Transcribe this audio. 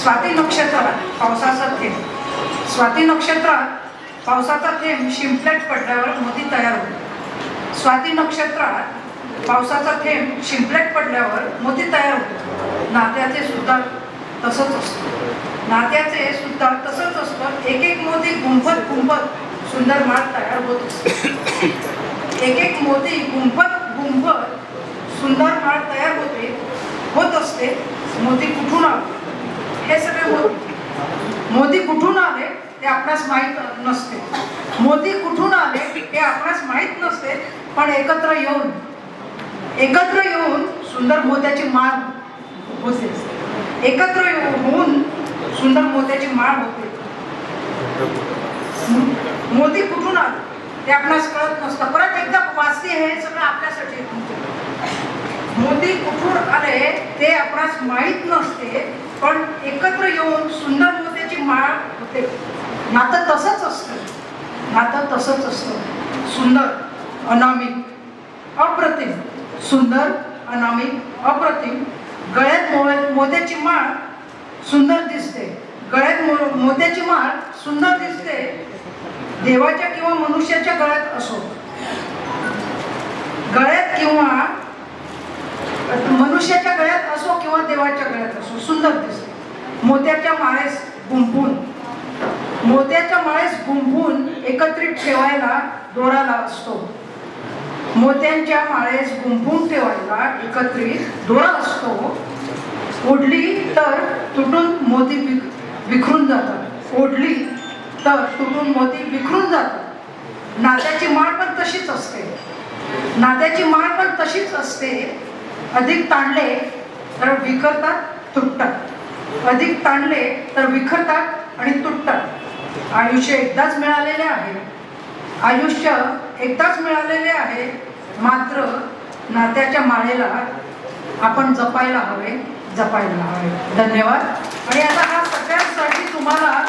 स्वाती नक्षत्रात पावसाचा थेंब. स्वाती नक्षत्रात पावसाचा थेंब शिंपल्यात पडल्यावर मोती तयार होतो स्वाती नक्षत्रात पावसाचा थेंब शिंपल्यात पडल्यावर मोती तयार होतो नात्याचे सुद्धा तसंच असतं. नात्याचे सुद्धा तसंच असतं. एक एक मोती गुंफत गुंफत सुंदर माळ तयार होत असतो. एक एक मोती गुंफत सुंदर माळ तयार होते होत असते मोदी कुठून आले? हे सगळे मोदी. कुठून आले ते आपणास माहीत नसते. मोदी कुठून आले हे आपणास माहीत नसते पण एकत्र येऊन एकत्र येऊन सुंदर मोत्याची माळ होते. एकत्र होऊन सुंदर मोत्याची माळ होते. मोदी कुठून आले ते आपणास कळत नसतं. परत एकदा वाचते हे सगळं आपल्यासाठी मोती कुठून आले ते आपणास माहीत नसते पण एकत्र येऊन सुंदर मोत्याची माळ होते. नातं तसंच असतं. नातं तसंच असतं. सुंदर अनामिक अप्रतिम. सुंदर अनामिक अप्रतिम. गळ्यात मो- मोत्याची माळ सुंदर दिसते. गळ्यात मो- मोत्याची माळ सुंदर दिसते. देवाच्या किंवा मनुष्याच्या गळ्यात असो. गळ्यात किंवा मनुष्याच्या गळ्यात असो किंवा देवाच्या गळ्यात असो सुंदर दिसते. मोत्याच्या माळेस गुंफून. मोत्याच्या माळेस गुंफून एकत्रित ठेवायला दोराला असतो मोत्यांच्या माळेस गुंफून ठेवायला एकत्रित दोरा असतो. ओढली तर तुटून मोती विखरून जातात. ओढली तर तुटून मोती विखरून जातात. नात्याची माळ पण तशीच असते. नात्याची माळ पण तशीच असते. अधिक ताणले तर विखरतात तुटतात. अधिक ताणले तर विखरतात आणि तुटतात. आयुष्य एकदाच मिळालेले आहे. आयुष्य एकदाच मिळालेले आहे. मात्र नात्याच्या माळेला आपण जपायला हवे जपायला हवे. धन्यवाद. आणि आता हा सगळ्यांसाठी तुम्हाला